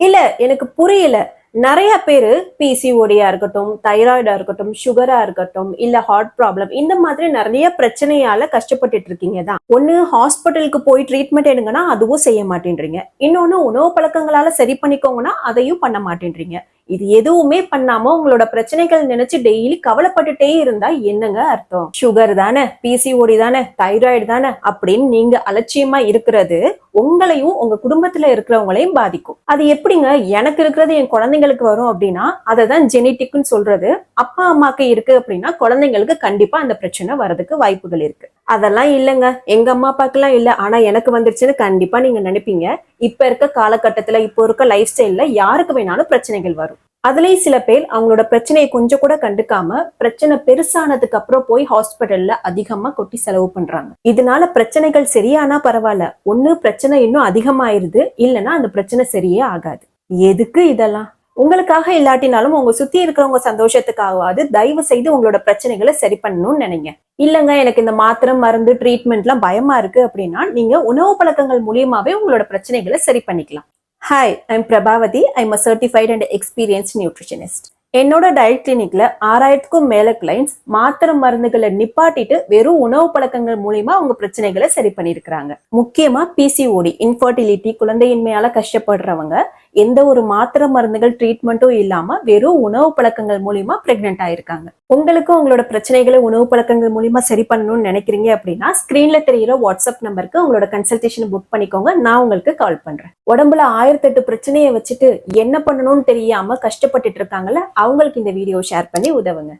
இல்ல எனக்கு புரியல. நிறைய பேர் பிசிஓடியா இருக்கட்டும் தைராய்டா இருக்கட்டும் சுகரா இருக்கட்டும் இல்ல ஹார்ட் ப்ராப்ளம் இந்த மாதிரி நிறைய பிரச்சனையால கஷ்டப்பட்டுட்டு இருக்கீங்க தான். ஒண்ணு ஹாஸ்பிட்டலுக்கு போய் ட்ரீட்மெண்ட் எடுங்கன்னா அதுவும் செய்ய மாட்டேன்றீங்க. இன்னொன்னு உணவு பழக்கங்களால சரி பண்ணிக்கோங்கன்னா அதையும் பண்ண மாட்டேன்றீங்க. இது எதுவுமே பண்ணாம உங்களோட பிரச்சனைகள் நினைச்சு டெய்லி கவலைப்பட்டுட்டே இருந்தா என்னங்க அர்த்தம்? சுகர் தானே பிசிஓடி தானே தைராய்டு தானே அப்படின்னு நீங்க அலட்சியமா இருக்கிறது உங்களையும் உங்க குடும்பத்துல இருக்கிறவங்களையும் பாதிக்கும். அது எப்படிங்க? எனக்கு இருக்கிறது என் குழந்தைங்களுக்கு வரும் அப்படின்னா அதை தான் ஜெனட்டிக்னு சொல்றது. அப்பா அம்மாக்கு இருக்கு அப்படின்னா குழந்தைங்களுக்கு கண்டிப்பா அந்த பிரச்சனை வரதுக்கு வாய்ப்புகள் இருக்கு. அதெல்லாம் இல்லைங்க. எங்க அம்மா அப்பாக்கெல்லாம் இல்ல. ஆனா எனக்கு வந்துருச்சுன்னு கண்டிப்பா நீங்க நினைப்பீங்க. இப்ப இருக்க காலகட்டத்துல இப்போ இருக்க லைஃப் ஸ்டைல்ல யாருக்கு வேணாலும் பிரச்சனைகள் வரும். அதுலயும் சில பேர் அவங்களோட பிரச்சனையை கொஞ்சம் கூட கண்டுக்காம பிரச்சனை பெருசானதுக்கு அப்புறம் போய் ஹாஸ்பிட்டல்ல அதிகமா கொட்டி செலவு பண்றாங்க. இதனால பிரச்சனைகள் சரியானா பரவாயில்ல. ஒண்ணு பிரச்சனை இன்னும் அதிகமாயிருது. இல்லைன்னா அந்த பிரச்சனை சரியே ஆகாது. எதுக்கு இதெல்லாம்? உங்களுக்காக இல்லாட்டினாலும் உங்க சுத்தி இருக்கிறவங்க சந்தோஷத்துக்காகவாது தயவு செய்து உங்களோட பிரச்சனைகளை சரி பண்ணணும்னு நினைங்க. இல்லங்க எனக்கு இந்த மாத்திரை மருந்து ட்ரீட்மெண்ட்லாம் பயமா இருக்கு அப்படின்னா நீங்க உணவு பழக்கங்கள் மூலியமாவே உங்களோட பிரச்சனைகளை சரி பண்ணிக்கலாம். Hi I'm Prabhavathi I'm a certified and experience nutritionist என்னோட டயட் கிளினிக்ல ஆறாயிரத்துக்கும் மேல கிளைண்ட்ஸ் மாத்திரை மருந்துகளை நிப்பாட்டிட்டு வெறும் உணவு பழக்கங்கள் மூலியமா அவங்க பிரச்சனைகளை சரி பண்ணியிருக்கிறாங்க. முக்கியமா பிசிஓடி இன்ஃபர்டிலிட்டி குழந்தையின்மையால கஷ்டப்படுறவங்க எந்த ஒரு மாத்திரை மருந்துகள் ட்ரீட்மெண்ட்டும் இல்லாம வெறும் உணவு பழக்கங்கள் மூலியமா பிரெக்னென்ட் ஆயிருக்காங்க. உங்களுக்கும் உங்களோட பிரச்சனைகளை உணவு பழக்கங்கள் மூலியமா சரி பண்ணணும்னு நினைக்கிறீங்க அப்படின்னா ஸ்கிரீன்ல தெரியிற வாட்ஸ்அப் நம்பருக்கு உங்களோட கன்சல்டேஷன் புக் பண்ணிக்கோங்க. நான் உங்களுக்கு கால் பண்றேன். உடம்புல ஆயிரத்தெட்டு பிரச்சனையை வச்சுட்டு என்ன பண்ணணும்னு தெரியாம கஷ்டப்பட்டுட்டு இருக்காங்கல்ல அவங்களுக்கு இந்த வீடியோ ஷேர் பண்ணி உதவுங்க.